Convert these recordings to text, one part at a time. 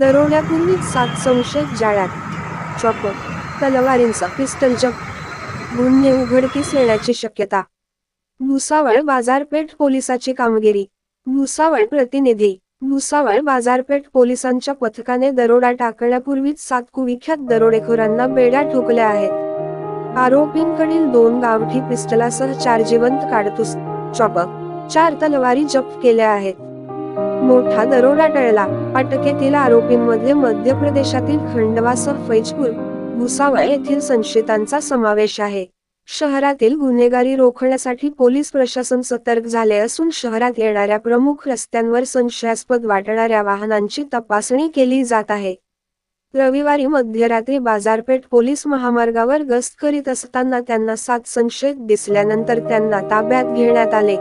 दरोड्यापूर्वीच सात संशय जाळ्यात. चॉपर तलवारींचा पिस्टल जप गुन्हे उघडकीस येण्याची शक्यता. भुसावळ बाजारपेठ पोलिसाची कामगिरी. भुसावळ प्रतिनिधी भुसावळ बाजारपेठ पोलिसांच्या पथकाने दरोडा टाकण्यापूर्वीच सात कुविख्यात दरोडेखोरांना बेड्या ठोकल्या आहेत. आरोपींकडील दोन गावठी पिस्टलासह चार जिवंत काडतूस चॉपर चार तलवारी जप्त केल्या आहेत. मोठा दरोडा टळला. अटकेतील आरोपींमध्ये मध्य प्रदेशातील खंडवासह फैजपूर भुसावळ येथील संशयितांचा समावेश आहे. शहरातील गुन्हेगारी रोखण्यासाठी पोलीस प्रशासन सतर्क झाले असून शहरात येणाऱ्या प्रमुख रस्त्यांवर संशयास्पद वाटणाऱ्या वाहनांची तपासणी केली जात आहे. रविवारी मध्यरात्री बाजारपेठ पोलीस महामार्गावर गस्त करीत असताना त्यांना सात संशयित दिसल्यानंतर त्यांना ताब्यात घेण्यात आले.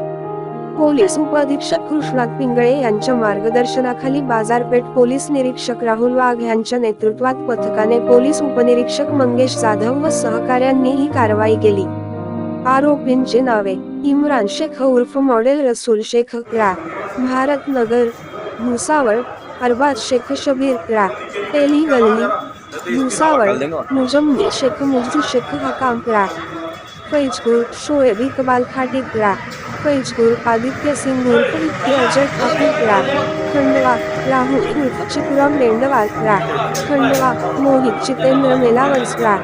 पोलीस उपअधीक्षक कृष्णात पिंगळे यांच्या मार्गदर्शनाखाली बाजारपेठ पोलीस निरीक्षक राहुल वाघ यांच्या नेतृत्वात पथकाने पोलीस उपनिरीक्षक मंगेश जाधव व सहकाऱ्यांनी ही कारवाई केली. आरोपींची नावे इम्रान शेख उर्फ मॉडेल रसूल शेख रा भारत नगर भुसावळ अरबाज शेख शबीर रा तेली गल्ली भुसावळ मुजम्मी शेख मुजू शेख हकाम रा फैजपूर शोएब इकबाल खाटी रा फैजपूर आदित्य सिंग उर्फ अजय ठाकूर रा खंडवा राहुल उर्फ चिकुराम लेंडवाल रा खंडवा मोहित जितेंद्र मेलावरस रा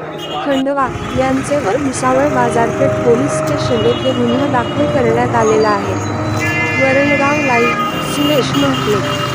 खंडवा यांचेवर भुसावळ बाजारपेठ पोलीस स्टेशन येथे गुन्हा दाखल करण्यात आलेला आहे. वरणगाव लाईव्ह सुरेश म्हटले.